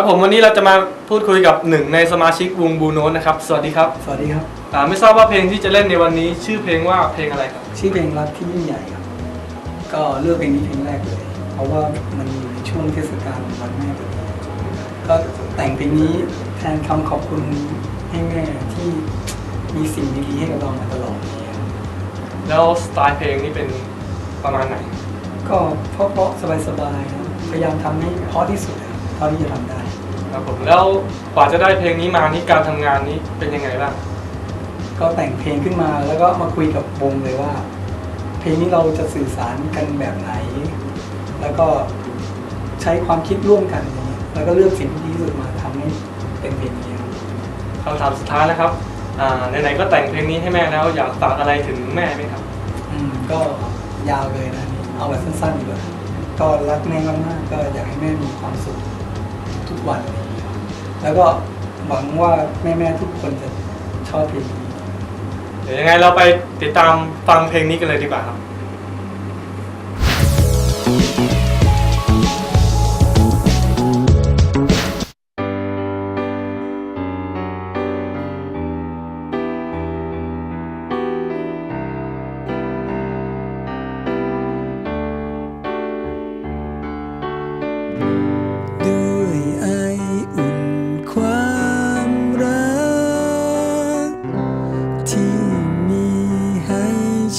ครับผมวันนี้เราจะมาพูดคุยกับหนึ่งในสมาชิกวงบูโนสนะครับ สวัสดีครับสวัสดีครับ อ่าไม่ทราบว่าเพลงที่จะเล่นในวันนี้ชื่อเพลงว่าเพลงอะไรครับ ชื่อเพลงรักที่ยิ่งใหญ่ครับ ก็เลือกเพลงนี้เพลงแรกเลย เพราะว่ามันอยู่ในช่วงเทศกาลวันแม่พอดีก็แต่งเพลงนี้แทนคำขอบคุณให้แม่ที่มีสิ่งดีๆให้กับเรามาตลอดเนี่ยครับแล้วสไตล์เพลงนี้เป็นประมาณไหน ก็เพราะๆสบายๆครับพยายามทำให้เพราะที่สุดครับเท่าที่จะทำได้ ครับผมแล้วกว่าจะได้เพลงนี้มานี่การทำงานนี้เป็นยังไงบ้างก็แต่งเพลงขึ้นมาแล้วก็มาคุยกับวงเลยว่า เพลงนี้เราจะสื่อสารกันแบบไหน แล้วก็ใช้ความคิดร่วมกันอย่างเงี้ยแล้วก็เลือกสิ่งที่ดีที่สุดมาทำให้เป็นเพลงนี้ครับ คำถามสุดท้ายนะครับอ่าไหนๆก็แต่งเพลงนี้ให้แม่แล้วอยากฝากอะไรถึงแม่ไหมครับ อืมก็ยาวเลยนะนี่เอาแบบสั้นๆดีกว่าก็รักแม่มากๆก็อยากให้แม่มีความสุข ทุกวัน แล้วก็หวังว่าแม่ๆทุกคนจะชอบเพลงนี้ เดี๋ยวยังไงเราไปติดตามฟังเพลงนี้กันเลยดีกว่าครับ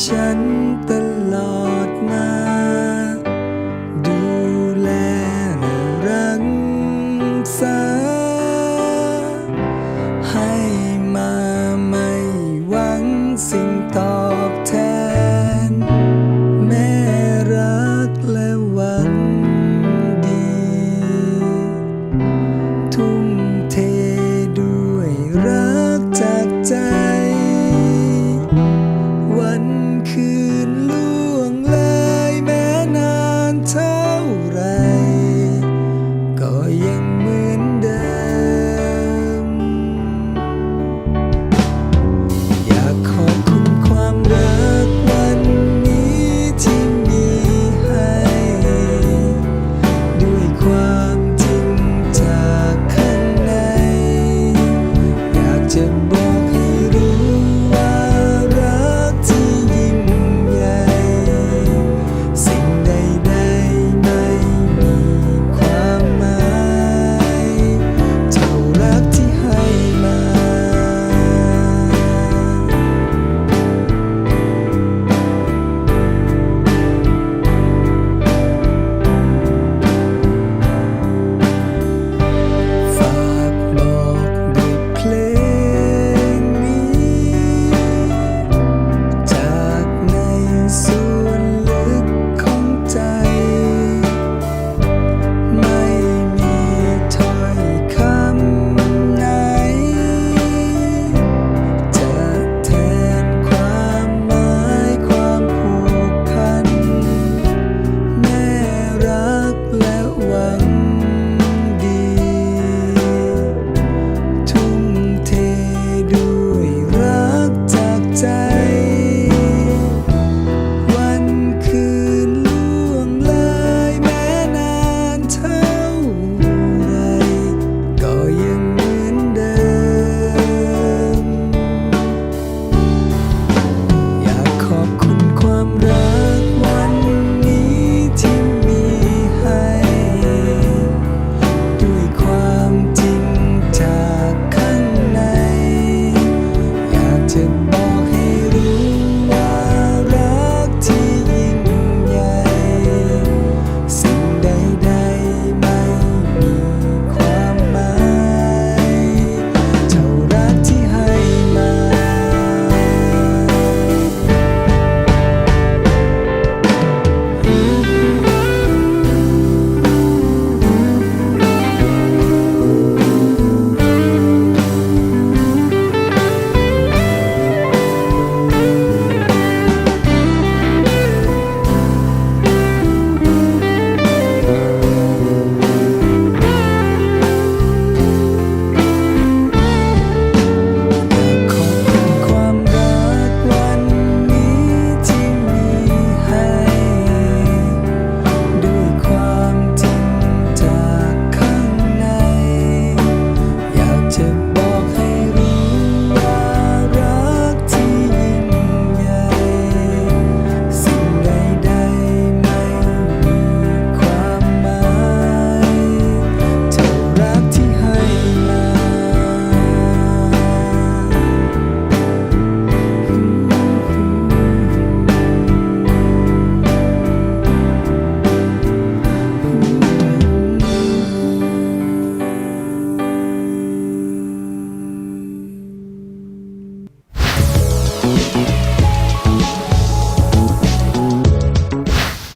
ฉันตลอดมา ดูแลและรักษา ให้มาไม่หวังสิ่งตอบแทน แม่รักและหวังดี ทุ่ม